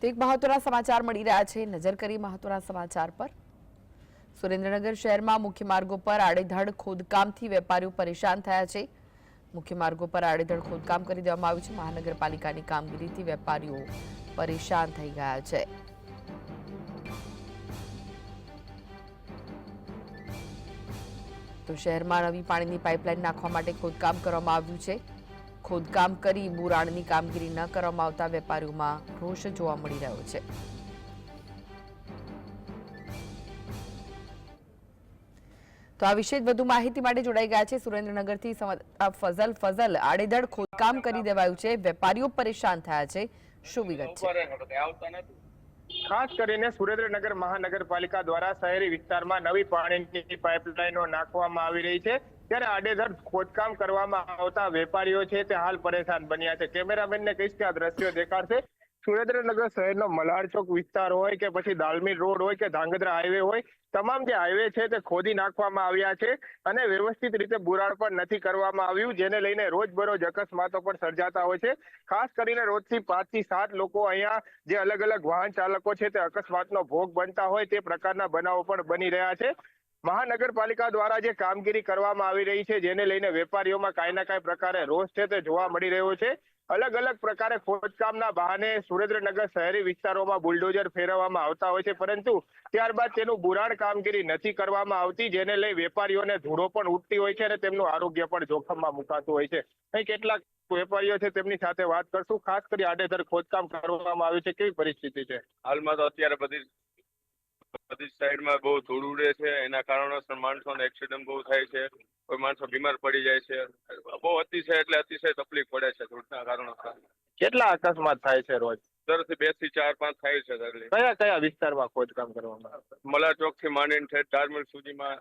તો એક મહત્વના સમાચાર મળી રહ્યા છે. નજર કરી મહત્વના સમાચાર પર. સુરેન્દ્રનગર શહેરમાં મુખ્ય માર્ગો પર આડેધડ ખોદકામથી વેપારીઓ પરેશાન થયા છે. મુખ્ય માર્ગો પર આડેધડ ખોદકામ કરી દેવામાં આવ્યું છે. મહાનગરપાલિકાની કામગીરીથી વેપારીઓ પરેશાન થઈ ગયા છે. તો શહેરમાં નવી પાણીની પાઇપલાઇન નાખવા માટે ખોદકામ કરવામાં આવ્યું છે. ખોદકામ કરી બુરાણની કામગીરી ન કરવામાં આવતા વેપારીઓમાં રોષ જોવા મળી રહ્યો છે. તો આ વિશે વધુ માહિતી માટે જોડાઈ ગયા છે સુરેન્દ્રનગરથી ફઝલ ફઝલ આડેધડ ખોદકામ કરી દેવાયું છે. વેપારીઓ પરેશાન થયા છે. શું વિગત છે? ખાસ કરીને સુરેન્દ્રનગર મહાનગરપાલિકા દ્વારા શહેરી વિસ્તારમાં નવી પાણીની પાઇપલાઇનો નાખવામાં આવી રહી છે. ત્યારે આડેધડ ખોદકામ કરવામાં આવતા વેપારીઓ છે તે હાલ પરેશાન બન્યા છે. કેમેરામેનને કહીશ કે આ દ્રશ્યો દેખાડશે. સુરેન્દ્રનગર શહેરનો મલાડ ચોક વિસ્તાર હોય કે પછી દાલમી રોડ હોય કે ધાંગધ્રા હાઈવે હોય, તમામ જે હાઈવે છે તે ખોદી નાખવામાં આવ્યા છે અને વ્યવસ્થિત રીતે બુરાણ પણ નથી કરવામાં આવ્યું, જેને લઈને રોજબરોજ અકસ્માતો પણ સર્જાતા હોય છે. ખાસ કરીને રોજથી પાંચથી સાત લોકો અહીંયા જે અલગ અલગ વાહન ચાલકો છે તે અકસ્માતનો ભોગ બનતા હોય તે પ્રકારના બનાવો પણ બની રહ્યા છે. મહાનગરપાલિકા દ્વારા જે કામગીરી કરવામાં આવી રહી છે, જેને લઈને વેપારીઓમાં કાંઈ ના કાંઈ પ્રકારે રોષ છે તે જોવા મળી રહ્યો છે. અલગ અલગ પ્રકારે ખોદકામના બહાને સુરેન્દ્રનગર શહેરી વિસ્તારોમાં બુલડોઝર ફેરવવામાં આવતા હોય છે, પરંતુ ત્યારબાદ તેનું બુરાણ કામગીરી નથી કરવામાં આવતી, જેને લઈ વેપારીઓને ધૂળો પણ ઉઠતી હોય છે અને તેમનું આરોગ્ય પણ જોખમમાં મુકાતું હોય છે. અહીં કેટલાક વેપારીઓ છે તેમની સાથે વાત કરશું. ખાસ કરી આડેધર ખોદકામ કરવામાં આવ્યું છે. કેવી પરિસ્થિતિ છે? હાલમાં તો અત્યારે બધી બધી સાઈડમાં બહુ ધૂળ ઉડે છે એના કારણોસર માણસોને એક્સિડન્ટ બહુ થાય છે કોઈ માણસો બીમાર પડી જાય છે. બહુ અતિશય એટલે અતિશય તકલીફ પડે છે ધૂળના કારણોસર. કેટલા અકસ્માત થાય છે રોજ? દરથી બેથી ચાર પાંચ થાય છે કયા કયા વિસ્તારમાં ખોદકામ કરવામાં આવે? મલા ચોકથી માંડીને ઠેઠ સુધી સુધીમાં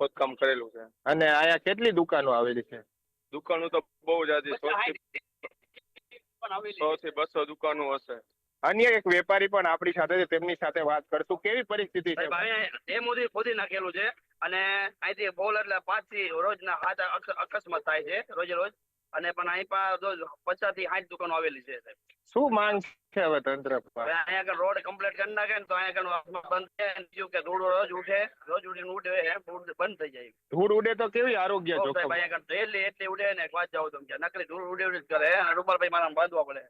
ખોદકામ કરેલું છે. અને આયા કેટલી દુકાનો આવેલી છે? દુકાનો તો બહુ જ થી સો થી બસો દુકાનો હશે. અન્ય એક વેપારી પણ આપણી સાથે છે તેમની સાથે વાત કરશું. કેવી પરિસ્થિતિ છે? એ મોદી ખોદી નાખેલું છે અને અહીંથી બોલ એટલે પાંચથી રોજના ના અક- અકસ્માત થાય છે રોજે રોજ. અને પણ અહીં પા પચાસથી સાઠ દુકાનો આવેલી છે શું માંગ છે હવે તંત્ર અહીંયા રોડ કમ્પ્લીટ કરી નાખે ને તો અહીંયા બંધ થાય બીજું કે ધૂળ રોજ ઉઠે રોજ ઉઠીને ઉડે બંધ થઈ જાય. ધૂળ ઉડે તો કેવી આરોગ્ય જોખમ? અહીંયા આગળ એટલી એટલી ઉડે ને વાત જાવ તમે નકલી ધૂળ ઉડે ઉડે કરે. અને રૂપાલભાઈ મારા બાંધવા પડે.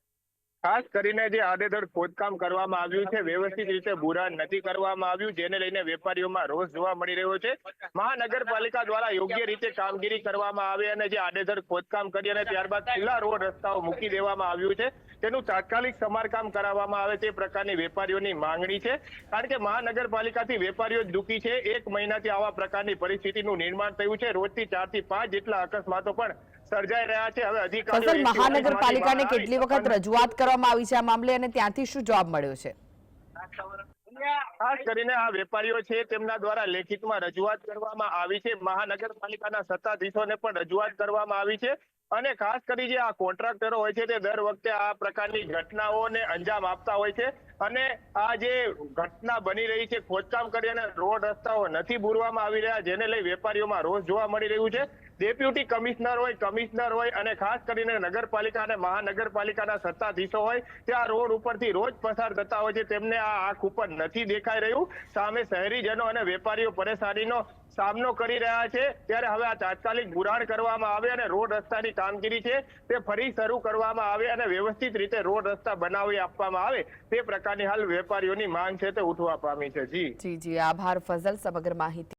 ખાસ કરીને જે આડેધડ ખોદકામ કરવામાં આવ્યું છે, વ્યવસ્થિત રીતે બુરાણ નથી કરવામાં આવ્યું, જેને લઈને વેપારીઓમાં રોષ જોવા મળી રહ્યો છે. મહાનગરપાલિકા દ્વારા યોગ્ય રીતે કામગીરી કરવામાં આવે અને જે આડેધડ ખોદકામ કરી અને ત્યારબાદ ખુલ્લા રોડ રસ્તાઓ મૂકી દેવામાં આવ્યું છે, તેનું તાત્કાલિક સમારકામ કરાવવામાં આવે તે પ્રકારની વેપારીઓની માંગણી છે. કારણ કે મહાનગરપાલિકાથી વેપારીઓ દુઃખી છે. એક મહિનાથી આવા પ્રકારની પરિસ્થિતિનું નિર્માણ થયું છે. રોજથી ચારથી પાંચ જેટલા અકસ્માતો પણ સર્જાઈ રહ્યા છે. હવે અધિકારીઓ મહાનગરપાલિકાને કેટલી વખત રજૂઆત કરવામાં આવી છે આ મામલે અને ત્યાંથી શું જવાબ મળ્યો છે? ખાસ કરીને આ વેપારીઓ છે તેમના દ્વારા લેખિતમાં રજૂઆત કરવામાં આવી છે. મહાનગરપાલિકાના સત્તાધીશોને પણ રજૂઆત કરવામાં આવી છે. અને ખાસ કરી જે આ કોન્ટ્રાક્ટરો હોય છે તે દર વખતે આ પ્રકારની ઘટનાઓને અંજામ આપતા હોય છે. અને આ જે ઘટના બની રહી છે ખોદકામ કરી અને રોડ રસ્તાઓ નથી બુરવામાં આવી રહ્યા જેને લઈ વેપારીઓમાં રોષ જોવા મળી રહ્યું છે. ડેપ્યુટી કમિશનર હોય કમિશનર હોય અને ખાસ કરીને નગરપાલિકા અને મહાનગરપાલિકાના સત્તાધીશો હોય, તે આ રોડ ઉપરથી રોજ પસાર થતા હોય છે. તેમને આ આંખ ઉપર નથી દેખાઈ રહ્યું. સામે શહેરીજનો અને વેપારીઓ પરેશાનીનો સામનો કરી રહ્યા છે. ત્યારે હવે આ તાત્કાલિક બુરાણ કરવામાં આવે અને રોડ રસ્તાની કામગીરી છે તે ફરી શરૂ કરવામાં આવે અને વ્યવસ્થિત રીતે રોડ રસ્તા બનાવી આપવામાં આવે તે પ્રકારની હાલ વેપારીઓની માંગ છે તે ઉઠવા પામી છે. જી. જી જી. આભાર, ફઝલ, સમગ્ર માહિતી.